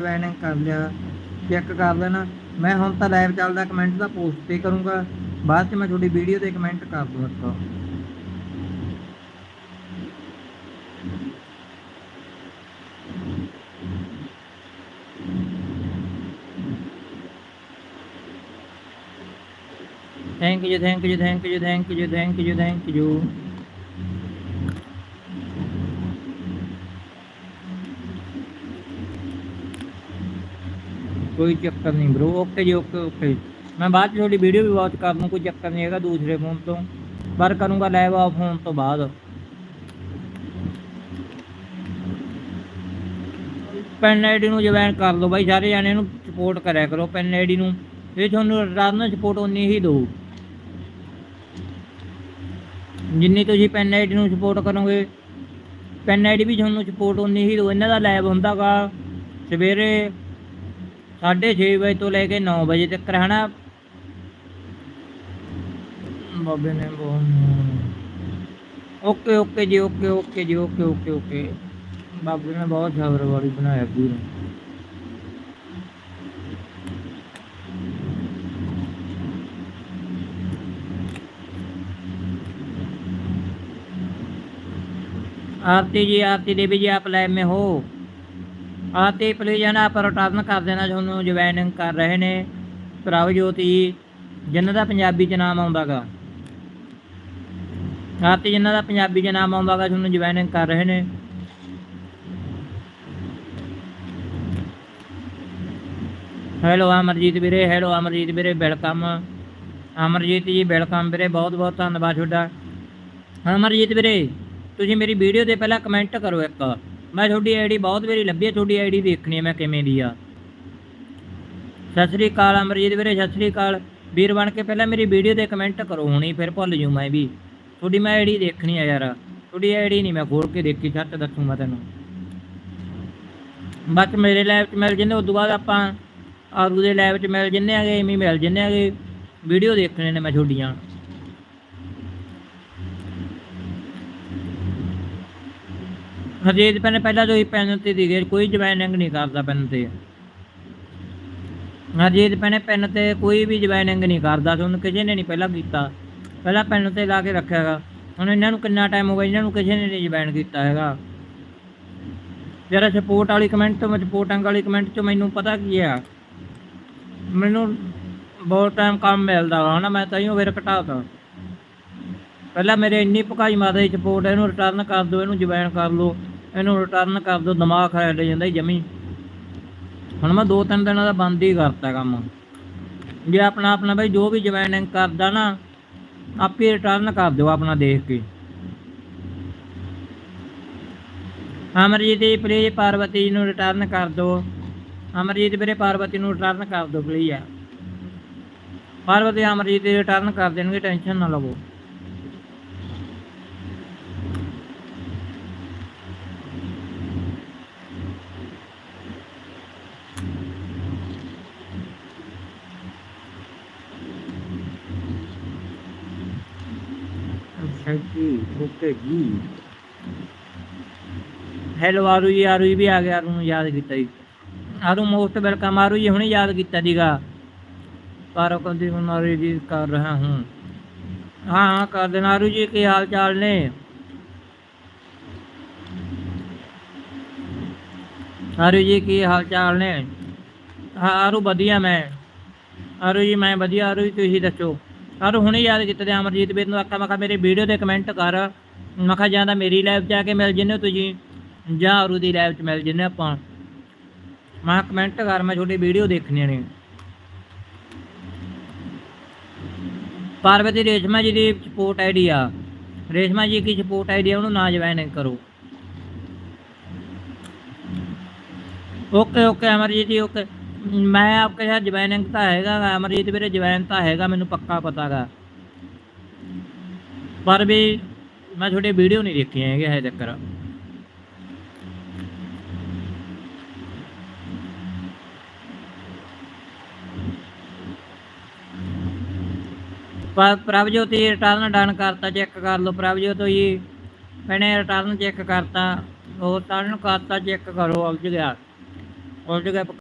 Joining ਕਰ ਲਿਆ। Check ਕਰ ਲੈਣਾ। ਮੈਂ ਹੁਣ ਤਾਂ ਲਾਈਵ ਚੱਲਦਾ ਕਮੈਂਟ ਦਾ ਪੋਸਟ ਤੇ ਕਰੂੰਗਾ। ਬਾਅਦ ਚ ਮੈਂ ਤੁਹਾਡੀ ਵੀਡੀਓ ਤੇ ਕਮੈਂਟ ਕਰ ਦੂੰਗਾ thank you thank you thank you thank you thank you thank you ਕੋਈ ਚੱਕਰ ਨਹੀਂ ਬ్రో ਓਕੇ ਜੀ, ਓਕੇ ਓਕੇ ਮੈਂ ਬਾਅਦ ਚ ਤੁਹਾਡੀ ਵੀਡੀਓ ਵੀ ਵਾਚ ਕਰ ਲੂੰ ਕੋਈ ਚੱਕਰ ਨਹੀਂ ਹੈਗਾ ਦੂਸਰੇ ਫੋਨ ਤੋਂ। ਪਰ ਕਰੂੰਗਾ ਲਾਈਵ ਆ ਫੋਨ ਤੋਂ ਬਾਅਦ। ਪੈਨ ਆਈਡੀ ਨੂੰ ਜੁਆਇਨ ਕਰ ਲਓ ਬਾਈ, ਸਾਰੇ ਜਾਣੇ ਨੂੰ ਸਪੋਰਟ ਕਰਿਆ ਕਰੋ ਪੈਨ ਆਈਡੀ ਨੂੰ। ਇਹ ਤੁਹਾਨੂੰ ਰਿਟਰਨ ਸਪੋਰਟ ਉਨੀ ਹੀ ਦਿਓ ਜਿੰਨੀ ਤੁਸੀਂ ਪੈਨ ਆਈਡੀ ਨੂੰ ਸਪੋਰਟ ਕਰੋਗੇ ਪੈਨ ਆਈਡੀ ਵੀ ਤੁਹਾਨੂੰ ਸਪੋਰਟ ਉਨੀ ਹੀ ਦਿਓ ਇਹਨਾਂ ਦਾ ਲਾਈਵ ਹੁੰਦਾਗਾ ਸਵੇਰੇ 6:30 ਵਜੇ ਤੋਂ ਲੈ ਕੇ 9 ਵਜੇ ਤੱਕ ਰਹਿਣਾ ਬਾਬੇ ਨੇ ਬਹੁਤ ਓਕੇ ਓਕੇ ਜੀ ਓਕੇ ਓਕੇ ਜੀ ਓਕੇ ਓਕੇ ਓਕੇ ਬਾਬੇ ਨੇ ਬਹੁਤ ਸ਼ਬਰ ਵਾਲੀ ਬਣਾਇਆ ਪੂਰਾ आरती जी आरती देवी जी आप लाइव में हो ਆਤੇ ਪਲੀਜ਼ ਨਾ ਪਰ ਰਿਟਰਨ ਕਰ ਦੇਣਾ, ਤੁਹਾਨੂੰ ਜੁਆਇਨਿੰਗ ਕਰ ਰਹੇ ਨੇ। ਪ੍ਰਭਜੋਤ ਜੀ ਜਿਨ੍ਹਾਂ ਦਾ ਪੰਜਾਬੀ ਚ ਨਾਮ ਆਉਂਦਾਗਾ। ਆਤੇ ਜਿਨ੍ਹਾਂ ਦਾ ਪੰਜਾਬੀ ਚ ਨਾਮ ਆਉਂਦਾਗਾ, ਤੁਹਾਨੂੰ ਜੁਆਇਨਿੰਗ ਕਰ ਰਹੇ ਨੇ। ਹੈਲੋ ਅਮਰਜੀਤ ਵੀਰੇ ਹੈਲੋ ਅਮਰਜੀਤ ਵੀਰੇ ਵੈਲਕਮ ਅਮਰਜੀਤ ਜੀ ਵੈਲਕਮ ਵੀਰੇ, ਬਹੁਤ ਬਹੁਤ ਧੰਨਵਾਦ ਤੁਹਾਡਾ। ਅਮਰਜੀਤ ਵੀਰੇ, ਤੁਸੀਂ ਮੇਰੀ ਵੀਡੀਓ ਤੇ ਪਹਿਲਾਂ ਕਮੈਂਟ ਕਰੋ ਇੱਕ। ਮੈਂ ਤੁਹਾਡੀ ਆਈਡੀ ਬਹੁਤ ਵਾਰੀ ਲੱਭੀ ਹੈ ਤੁਹਾਡੀ ਆਈਡੀ ਦੇਖਣੀ ਹੈ ਮੈਂ ਕਿਵੇਂ ਦੀ ਆ। ਸਤਿ ਸ੍ਰੀ ਅਕਾਲ ਅਮਰਜੀਤ ਵੀਰੇ, ਸਤਿ ਸ੍ਰੀ ਅਕਾਲ। ਵੀਰ ਬਣ ਕੇ ਪਹਿਲਾਂ ਮੇਰੀ ਵੀਡੀਓ ਤੇ ਕਮੈਂਟ ਕਰੋ ਹੁਣੀ, ਫਿਰ ਭੁੱਲ ਜੂ ਮੈਂ ਵੀ। ਤੁਹਾਡੀ ਮੈਂ ਆਈਡੀ ਦੇਖਣੀ ਆ ਯਾਰ। ਤੁਹਾਡੀ ਆਈਡੀ ਨਹੀਂ ਮੈਂ ਖੋਲ ਕੇ ਦੇਖੀ, ਸੱਚ ਦੱਸੂਗਾ ਤੈਨੂੰ। ਬਸ ਮੇਰੇ ਲਾਈਵ 'ਚ ਮਿਲ ਜਿੰਨੇ, ਉਦੋਂ ਬਾਅਦ ਆਪਾਂ ਆਰੂ ਦੇ ਲਾਈਵ 'ਚ ਮਿਲ ਜਿੰਨੇ ਆਗੇ ਐਵੇਂ ਮਿਲ ਜਿੰਨੇ ਆਗੇ ਵੀਡੀਓ ਦੇਖਣੇ ਨੇ ਮੈਂ ਤੁਹਾਡੀਆਂ। ਹਰਜੀਤ ਪੈਨ ਪਹਿਲਾਂ ਤੋਂ ਹੀ ਪੈਨ ਤੇ ਦੀ ਕੋਈ ਜੁਆਇਨਿੰਗ ਨਹੀਂ ਕਰਦਾ ਪੈਨ ਤੇ। ਹਰਜੀਤ ਪੈਨ ਪੈਨ ਤੇ ਕੋਈ ਵੀ ਜੁਆਇਨਿੰਗ ਨਹੀਂ ਕਰਦਾ ਤੁਹਾਨੂੰ ਕਿਸੇ ਨੇ ਨਹੀਂ ਪਹਿਲਾਂ ਕੀਤਾ। ਪਹਿਲਾਂ ਪੈਨ ਤੇ ਲਾ ਕੇ ਰੱਖਿਆ ਹੈਗਾ ਹੁਣ ਇਹਨਾਂ ਨੂੰ ਕਿੰਨਾ ਟਾਈਮ ਹੋ ਗਿਆ, ਇਹਨਾਂ ਨੂੰ ਕਿਸੇ ਨੇ ਨਹੀਂ ਜੁਆਇਨ ਕੀਤਾ ਹੈਗਾ। ਜਿਹੜਾ ਸਪੋਰਟ ਵਾਲੀ ਕਮੈਂਟ ਤੋਂ ਸਪੋਰਟਾਂ ਵਾਲੀ ਕਮੈਂਟ ਚੋਂ ਮੈਨੂੰ ਪਤਾ ਕੀ ਆ? ਮੈਨੂੰ ਬਹੁਤ ਟਾਈਮ ਕੰਮ ਮਿਲਦਾ ਵਾ, ਹਨਾ? ਮੈਂ ਤਾਂ ਹੀ ਫਿਰ ਘਟਾਤਾ। ਪਹਿਲਾਂ ਮੇਰੇ ਇੰਨੀ ਭਕਾਈ ਮਾਰਦਾ ਸੀ ਸਪੋਰਟ ਇਹਨੂੰ ਰਿਟਰਨ ਕਰ ਦਿਓ ਇਹਨੂੰ ਜੁਆਇਨ ਕਰ ਲਓ। ਇਹਨੂੰ ਰਿਟਰਨ ਕਰ ਦਿਓ, ਦਿਮਾਗ ਖਾ ਲੈ ਜਾਂਦਾ ਸੀ ਜਮੀ। ਹੁਣ ਮੈਂ ਦੋ ਤਿੰਨ ਦਿਨਾਂ ਦਾ ਬੰਦ ਹੀ ਕਰਤਾ ਕੰਮ। ਜੇ ਆਪਣਾ ਆਪਣਾ ਬਈ ਜੋ ਵੀ ਜੁਆਇਨਿੰਗ ਕਰਦਾ ਨਾ, ਆਪੇ ਰਿਟਰਨ ਕਰ ਦਿਓ ਆਪਣਾ ਦੇਖ ਕੇ। ਅਮਰਜੀਤ ਜੀ ਪਲੀਜ਼ ਪਾਰਵਤੀ ਜੀ ਨੂੰ ਰਿਟਰਨ ਕਰ ਦਿਓ। ਅਮਰਜੀਤ ਵੀਰੇ, ਪਾਰਵਤੀ ਨੂੰ ਰਿਟਰਨ ਕਰ ਦਿਓ ਪਲੀਜ਼ ਪਾਰਵਤੀ, ਅਮਰਜੀਤ ਰਿਟਰਨ ਕਰ ਦੇਣਗੇ ਟੈਨਸ਼ਨ ਨਾ ਲਵੋ। ਥੈਂਕ ਯੂ ਹੈਲੋ ਆਰੂ ਜੀ ਆਰੂ ਜੀ ਵੀ ਆ ਗਿਆ, ਆਰੂ ਨੂੰ ਯਾਦ ਕੀਤਾ ਜੀ। ਆਰੂ ਮੋਸਟ ਵੈਲਕਮ, ਆਰੂ ਜੀ ਹੁਣੇ ਯਾਦ ਕੀਤਾ ਦੀਗਾ ਪਰ ਕੰਦੀ ਮਨਾਰੀ ਜੀ ਕਰ ਰਹਾ ਹੂੰ, ਹਾਂ, ਕਰ ਦੇਣਾ ਆਰੂ ਜੀ, ਕੀ ਹਾਲ ਚਾਲ ਨੇ? ਆਰੂ ਜੀ, ਕੀ ਹਾਲ ਚਾਲ ਨੇ? ਹਾਂ, ਆਰੂ ਵਧੀਆ ਮੈਂ। ਆਰੂ ਜੀ, ਮੈਂ ਵਧੀਆ, ਆਰੂ ਜੀ, ਤੁਸੀਂ ਦੱਸੋ? ਆਰੂ ਹੁਣੇ ਯਾਦ ਕੀਤਾ ਤੇ ਅਮਰਜੀਤ ਵੀਰ ਨੂੰ ਆਖਿਆ, ਮੈਂ ਕਿਹਾ ਮੇਰੇ ਵੀਡੀਓ ਤੇ ਕਮੈਂਟ ਕਰ। ਮੈਂ ਕਿਹਾ ਜਾਂ ਤਾਂ ਮੇਰੀ ਲਾਈਵ 'ਚ ਆ ਕੇ ਮਿਲ ਜਿੰਨੇ ਤੁਸੀਂ, ਜਾਂ ਅਰੂ ਦੀ ਲਾਈਵ 'ਚ ਮਿਲ ਜਿੰਨੇ ਆਪਾਂ। ਮੈਂ ਕਮੈਂਟ ਕਰ, ਮੈਂ ਤੁਹਾਡੀ ਵੀਡੀਓ ਦੇਖਣੀ ਨੇ ਪਾਰਵਤੀ ਰੇਸ਼ਮਾ ਜੀ ਦੀ ਸਪੋਰਟ ਆਈਡੀ ਆ। ਰੇਸ਼ਮਾ ਜੀ ਕੀ ਸਪੋਰਟ ਆਈਡੀ ਉਹਨੂੰ ਨਾ ਜੁਆਇਨ ਕਰੋ। ਓਕੇ ਓਕੇ ਅਮਰਜੀਤ ਜੀ ਓਕੇ ਮੈਂ ਆਪਕੇ ਸਾਥ ਜੁਆਇਨਿੰਗ ਤਾਂ ਹੈਗਾ ਗਾ, ਅਮਰਜੀਤ ਵੀਰੇ ਜੁਆਇਨ ਤਾਂ ਹੈਗਾ ਮੈਨੂੰ ਪੱਕਾ ਪਤਾ ਗਾ। ਪਰ ਵੀ ਮੈਂ ਤੁਹਾਡੀ ਵੀਡੀਓ ਨਹੀਂ ਦੇਖੀ ਹੈਗੇ ਹਜੇ ਤੱਕ। ਪਰ ਪ੍ਰਭਜੋਤ ਜੀ ਰਿਟਰਨ ਡਨ ਕਰਤਾ ਚੈੱਕ ਕਰ ਲਓ। ਪ੍ਰਭਜੋਤ ਜੀ ਮੈਨੇ ਰਿਟਰਨ ਚੈੱਕ ਕਰਤਾ। ਉਹ ਨੂੰ ਕਰਤਾ ਚੈੱਕ ਕਰੋ ਉਲਝ ਗਿਆ। ਉਲਝ ਗਿਆ।